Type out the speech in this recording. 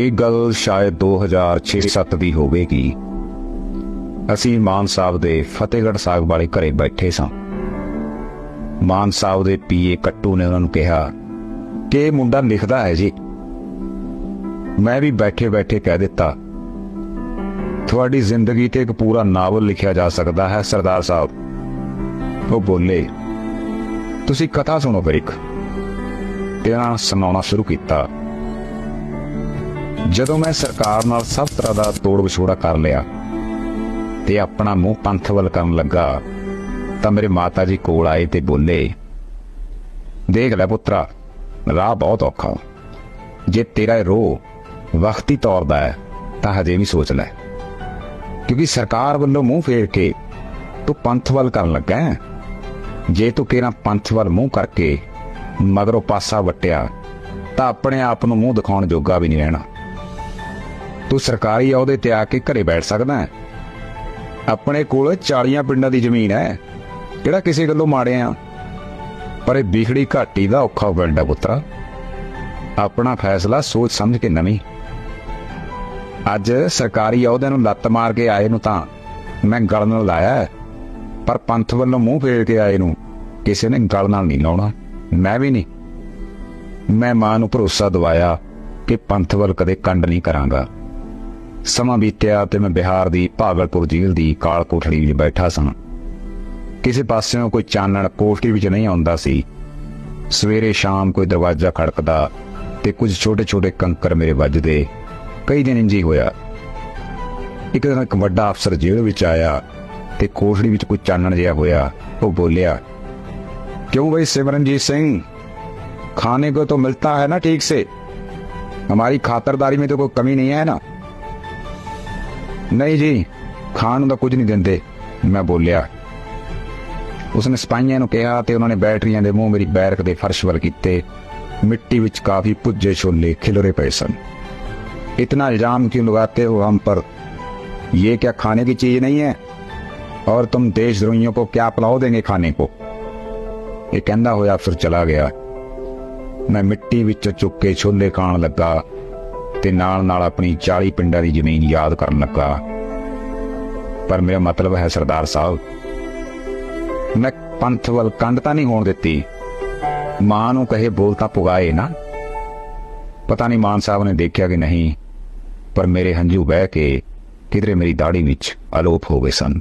ਇਹ ਗੱਲ ਸ਼ਾਇਦ 2006-7 ਦੀ ਹੋਵੇਗੀ। ਅਸੀਂ ਮਾਨ ਸਾਹਿਬ ਦੇ ਫਤਿਹਗੜ੍ਹ ਸਾਹਿਬ ਵਾਲੇ ਘਰੇ ਬੈਠੇ ਸਾਂ। ਮਾਨ ਸਾਹਿਬ ਦੇ ਪੀਏ ਕੱਟੂ ਨੇ ਉਹਨਾਂ ਨੂੰ ਕਿਹਾ, ਕਿ ਇਹ ਮੁੰਡਾ ਲਿਖਦਾ ਹੈ ਜੀ? ਮੈਂ ਵੀ ਬੈਠੇ ਬੈਠੇ ਕਹਿ ਦਿੱਤਾ, ਤੁਹਾਡੀ ਜ਼ਿੰਦਗੀ ਤੇ ਇੱਕ ਪੂਰਾ ਨਾਵਲ ਲਿਖਿਆ ਜਾ ਸਕਦਾ ਹੈ, ਸਰਦਾਰ ਸਾਹਿਬ। ਉਹ ਬੋਲੇ, ਤੁਸੀਂ ਕਥਾ ਸੁਣੋ ਫਿਰ ਇੱਕ। ਤੇ ਉਹਨਾਂ ਸੁਣਾਉਣਾ ਸ਼ੁਰੂ ਕੀਤਾ। ਜਦੋਂ ਮੈਂ ਸਰਕਾਰ ਨਾਲ ਸਭ ਤਰ੍ਹਾਂ ਦਾ ਤੋੜ ਵਿਛੋੜਾ ਕਰ ਲਿਆ ਤੇ ਆਪਣਾ ਮੂੰਹ ਪੰਥ ਵੱਲ ਕਰਨ ਲੱਗਾ, ਤਾਂ ਮੇਰੇ ਮਾਤਾ ਜੀ ਕੋਲ ਆਏ ਤੇ ਬੋਲੇ, ਦੇਖ ਲੈ ਪੁੱਤਰਾ, ਰਾਹ ਬਹੁਤ ਔਖਾ ਜੇ ਤੇਰਾ ਇਹ ਰੋਹ ਵਕਤੀ ਤੌਰ ਦਾ ਹੈ, ਤਾਂ ਹਜੇ ਵੀ ਸੋਚ ਲੈ। ਕਿਉਂਕਿ ਸਰਕਾਰ ਵੱਲੋਂ ਮੂੰਹ ਫੇਰ ਕੇ ਤੂੰ ਪੰਥ ਵੱਲ ਕਰਨ ਲੱਗਾ ਹੈ। ਜੇ ਤੂੰ ਕਿਹੜਾ ਪੰਥ ਵੱਲ ਮੂੰਹ ਕਰਕੇ ਮਗਰੋਂ ਪਾਸਾ ਵਟਿਆ, ਤਾਂ ਆਪਣੇ ਆਪ ਨੂੰ ਮੂੰਹ ਦਿਖਾਉਣ ਜੋਗਾ ਵੀ ਨਹੀਂ ਰਹਿਣਾ। ਤੂੰ ਸਰਕਾਰੀ ਅਹੁਦੇ ਤੇ ਆ ਕੇ ਘਰੇ ਬੈਠ ਸਕਦਾ ਹੈ। ਆਪਣੇ ਕੋਲ 40 ਪਿੰਡਾਂ ਦੀ ਜ਼ਮੀਨ ਹੈ। ਕਿਹੜਾ ਕਿਸੇ ਗੱਲੋਂ ਮਾੜੇ ਆ? ਪਰ ਇਹ ਬਿਖੜੀ ਘਾਟੀ ਦਾ ਔਖਾ ਪਿੰਡ ਹੈ ਪੁੱਤਰਾ। ਆਪਣਾ ਫੈਸਲਾ ਸੋਚ ਸਮਝ ਕੇ ਨਵੀਂ। ਅੱਜ ਸਰਕਾਰੀ ਅਹੁਦਿਆਂ ਨੂੰ ਲੱਤ ਮਾਰ ਕੇ ਆਏ ਨੂੰ ਤਾਂ ਮੈਂ ਗਲ ਨਾਲ ਲਾਇਆ ਪਰ ਪੰਥ ਵੱਲੋਂ ਮੂੰਹ ਫੇਰ ਕੇ ਆਏ ਨੂੰ ਕਿਸੇ ਨੇ ਗਲ ਨਾਲ ਨਹੀਂ ਲਾਉਣਾ। ਮੈਂ ਵੀ ਨਹੀਂ। ਮੈਂ ਮਾਂ ਨੂੰ ਭਰੋਸਾ ਦਵਾਇਆ ਕਿ ਪੰਥ ਵੱਲ ਕਦੇ ਕੰਡ ਨਹੀਂ ਕਰਾਂਗਾ। ਸਮਾਂ ਬੀਤਿਆ ਤੇ ਮੈਂ ਬਿਹਾਰ ਦੀ ਭਾਗਲਪੁਰ ਜੇਲ੍ਹ ਦੀ ਕਾਲ ਕੋਠੜੀ ਵਿੱਚ ਬੈਠਾ ਸਾਂ ਕਿਸੇ ਪਾਸਿਓਂ ਕੋਈ ਚਾਨਣ ਕੋਠੜੀ ਵਿੱਚ ਨਹੀਂ ਆਉਂਦਾ ਸੀ ਸਵੇਰੇ ਸ਼ਾਮ ਕੋਈ ਦਰਵਾਜ਼ਾ ਖੜਕਦਾ ਤੇ ਕੁਝ ਛੋਟੇ-ਛੋਟੇ ਕੰਕਰ ਮੇਰੇ ਵੱਜਦੇ ਕਈ ਦਿਨ ਇੰਜੀ ਹੋਇਆ ਇੱਕ ਦਿਨ ਇੱਕ ਵੱਡਾ ਅਫਸਰ ਜੇਲ੍ਹ ਵਿੱਚ ਆਇਆ ਤੇ ਕੋਠੜੀ ਵਿੱਚ ਕੋਈ ਚਾਨਣ ਜਿਹਾ ਹੋਇਆ ਉਹ ਬੋਲਿਆ क्यों भाई सिमरनजीत सिंह खाने को तो मिलता है ना ठीक से हमारी खातरदारी में तो कोई कमी नहीं है ना ਨਹੀਂ ਜੀ ਖਾਣ ਨੂੰ ਤਾਂ ਕੁਝ ਨਹੀਂ ਦਿੰਦੇ ਮੈਂ ਬੋਲਿਆ ਉਸਨੇ ਸਿਪਾਹੀਆਂ ਨੂੰ ਕਿਹਾ ਤੇ ਉਹਨਾਂ ਨੇ ਬੈਟਰੀਆਂ ਦੇ ਮੂੰਹ ਮੇਰੀ ਬੈਰਕ ਦੇ ਫਰਸ਼ ਵੱਲ ਕੀਤੇ ਮਿੱਟੀ ਵਿੱਚ ਕਾਫੀ ਪੁੱਜੇ ਛੋਲੇ ਖਿਲਰੇ ਪਏ ਸਨ इतना इल्जाम क्यों लगाते हो हम पर ये क्या खाने की चीज नहीं है और तुम देशद्रोहियों को क्या पिलाओ देंगे खाने को ਇਹ ਕਹਿੰਦਾ ਹੋਇਆ ਫਿਰ ਚਲਾ ਗਿਆ ਮੈਂ ਮਿੱਟੀ ਵਿੱਚ ਚੁੱਕ ਕੇ ਛੋਲੇ ਖਾਣ ਲੱਗਾ ਤੇ ਨਾਲ ਨਾਲ ਆਪਣੀ 40 ਪਿੰਡਾਂ ਦੀ ਜ਼ਮੀਨ ਯਾਦ ਕਰਨ ਲੱਗਾ। ਪਰ ਮੇਰਾ ਮਤਲਬ ਹੈ ਸਰਦਾਰ ਸਾਹਿਬ, ਮੈਂ ਪੰਥ ਵੱਲ ਕੰਡ ਤਾਂ ਨਹੀਂ ਹੋਣ ਦਿੱਤੀ। ਮਾਂ ਨੂੰ ਕਹੇ ਬੋਲ ਤਾਂ ਪੁਗਾਏ ਨਾ। ਪਤਾ ਨਹੀਂ ਮਾਨ ਸਾਹਿਬ ਨੇ ਦੇਖਿਆ ਕਿ ਨਹੀਂ, ਪਰ ਮੇਰੇ ਹੰਝੂ ਬਹਿ ਕੇ ਕਿਧਰੇ ਮੇਰੀ ਦਾੜੀ ਵਿੱਚ ਅਲੋਪ ਹੋ ਗਏ ਸਨ।